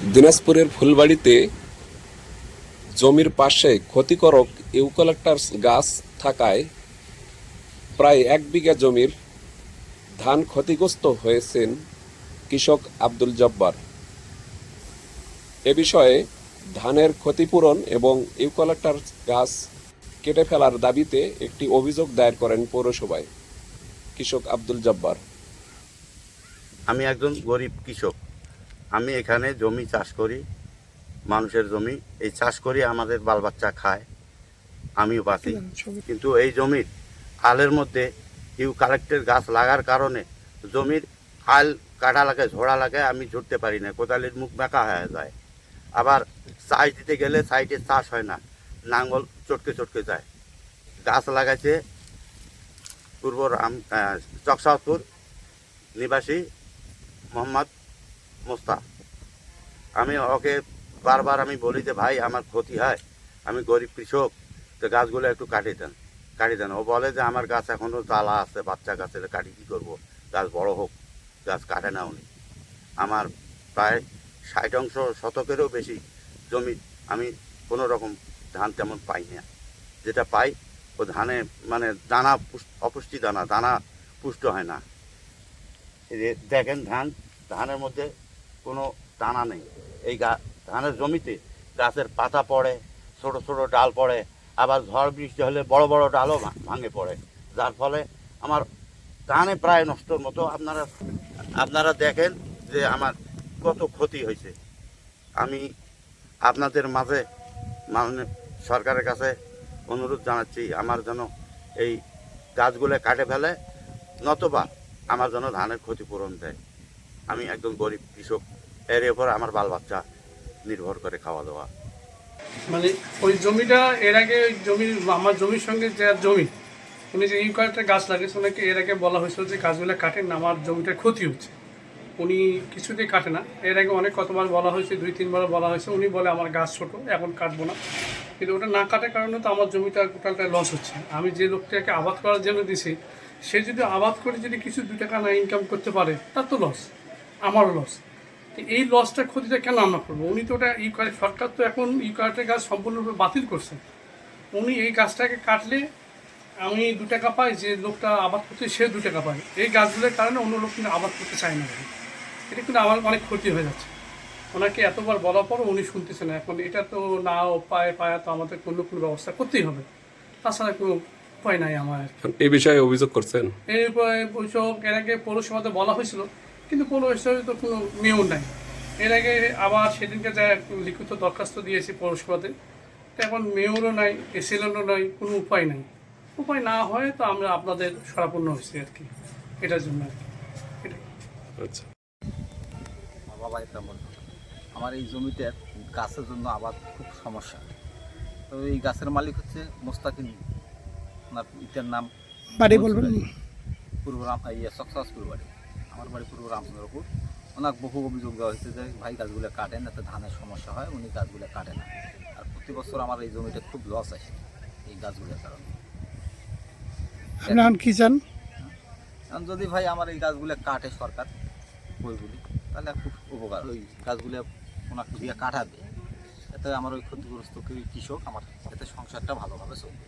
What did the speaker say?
দিনাজপুরের ফুলবাড়িতে জমির পাশে ক্ষতিকারক ইউক্যালিপটাস গাছ থাকায় প্রায় এক বিঘা জমির ধান ক্ষতিগ্রস্ত হয়েছেন কৃষক আব্দুল জব্বার। এ বিষয়ে ধানের ক্ষতিপূরণ এবং ইউক্যালিপটাস গাছ কেটে ফেলার দাবিতে একটি অভিযোগ দায়ের করেন পৌরসভায় কৃষক আব্দুল জব্বার। আমি একজন গরিব কৃষক। আমি এখানে জমি চাষ করি মানুষের জমি। এই চাষ করি আমাদের বাল বাচ্চা খায় আমিও বাঁচি। কিন্তু এই জমির আলের মধ্যে ইউ কালেক্টের গাছ লাগার কারণে জমির আল কাটা লাগে ঝোড়া লাগে আমি ঝুড়তে পারি না। কোদালির মুখ বেঁকা হয়ে যায়। আবার চাষ দিতে গেলে সাইডে চাষ হয় না নাঙ্গল চটকে চটকে যায়। গাছ লাগাইছে পূর্ব রাম আহ, চকসাদপুর নিবাসী মোহাম্মদ মোস্তা আমি ওকে বারবার আমি বলি যে, ভাই, আমার ক্ষতি হয়, আমি গরিব কৃষক, তো গাছগুলো একটু কাটিয়ে দেন কাটিয়ে দেন। ও বলে যে, আমার গাছ এখনও জ্বালা আছে, বাচ্চা গাছের কাটি কী করব? গাছ বড় হোক, গাছ কাটে না উনি। আমার প্রায় ষাট অংশ শতকেরও বেশি জমি আমি কোনো রকম ধান তেমন পাই না। যেটা পাই, ও ধানে মানে দানা পুষ- অপুষ্টি দানা দানা পুষ্ট হয় না। দেখেন ধান, ধানের মধ্যে কোনো টানা নেই। এই গা ধানের জমিতে গাছের পাতা পড়ে, ছোট ছোট ডাল পড়ে, আবার ঝড় বৃষ্টি হলে বড় বড় ডালও ভাঙে পড়ে। যার ফলে আমার ধানে প্রায় নষ্টর মতো। আপনারা আপনারা দেখেন যে আমার কত ক্ষতি হয়েছে। আমি আপনাদের মাঝে মানে সরকারের কাছে অনুরোধ জানাচ্ছি, আমার যেন এই গাছগুলো কাটে ফেলে, নতবা আমার যেন ধানের ক্ষতিপূরণ দেয়। আমি একদম গরিব কৃষক, এর উপর আমার বাল বাচ্চা নির্ভর করে খাওয়া দাওয়া। মানে ওই জমিটা, এর আগে ওই জমির আমার জমির সঙ্গে যে জমি উনি যে ইউকালিপটাস গাছ লাগিয়েছে ওনাকে এর আগে বলা হয়েছিল যে গাছগুলো কাটেন না আমার জমিটার ক্ষতি হচ্ছে। উনি কিছুতেই কাটে না। এর আগে অনেক কতবার বলা হয়েছে, দুই তিনবার বলা হয়েছে, উনি বলে আমার গাছ ছোট, এখন কাটবো না। কিন্তু ওটা না কাটার কারণে তো আমার জমিটা টোটালটা লস হচ্ছে। আমি যে লোকটাকে আবাদ করার জন্য দিছি, সে যদি আবাদ করে যদি কিছু দু টাকা না ইনকাম করতে পারে, তার তো লস আমারও লস তো এই লসটার ক্ষতিটা কেন আমরা করব? উনি তো ওটা ই করে সরকার তো এখন ই কার্টের গাছ সম্পূর্ণরূপে বাতিল করছে। উনি এই গাছটাকে কাটলে আমি দু টাকা পাই যে লোকটা আবাদ করতে সে দু টাকা পায়। এই গাছগুলোর কারণে অন্য লোক কিন্তু আবাদ করতে চায় না। এটা কিন্তু আমার অনেক ক্ষতি হয়ে যাচ্ছে। ওনাকে এতবার বলার পরও উনি শুনতেছে না। এখন এটা তো না পায় পায় তো আমাদের কোনো কোনো ব্যবস্থা করতেই হবে। তাছাড়া কোনো উপায় নাই আমার এই বিষয়ে অভিযোগ করছেন? এই বৈঠক এর আগে পৌরসভাতে বলা হয়েছিল। কিন্তু পৌরসভায় তো কোনো নিয়ম নাই। এর আগে আবার সেদিনকে যা লিখিত দরখাস্ত দিয়েছি পৌরসভাতে তো এখন মেয়রও নাই এসএলএনও নাই কোনো উপায় নাই। উপায় না হয় তো আমরা আপনাদের সরাপন্ন হয়েছি আর কি। এটার জন্য আর কি। এটাই। আচ্ছা। আমার বাবা আমার এই জমিতে গাছের জন্য আবার খুব সমস্যা। তো এই গাছের মালিক হচ্ছে মোস্তাকিন ওনার ইটার নাম বাড়ি বলবেন? পূর্ব রাম ইয়ে সকসাসপুর বাড়ি। আমার বাড়ি পূর্ব রামচন্দ্রপুর। ওনার বহু অভিযোগ দেওয়া হয়েছে যে ভাই গাছগুলো কাটেন এতে ধানের সমস্যা হয় উনি গাছগুলো কাটে না। আর প্রতি বছর আমার এই জমিতে খুব লস আসে এই গাছগুলোর কারণে। কি চান? যদি ভাই আমার এই গাছগুলো কাটে সরকার বই বলি তাহলে খুব উপকার। ওই গাছগুলো ওনাকে দিয়ে কাটাবে। এতে আমার ওই ক্ষতিগ্রস্ত কৃষক আমার এতে সংসারটা ভালোভাবে চলবে।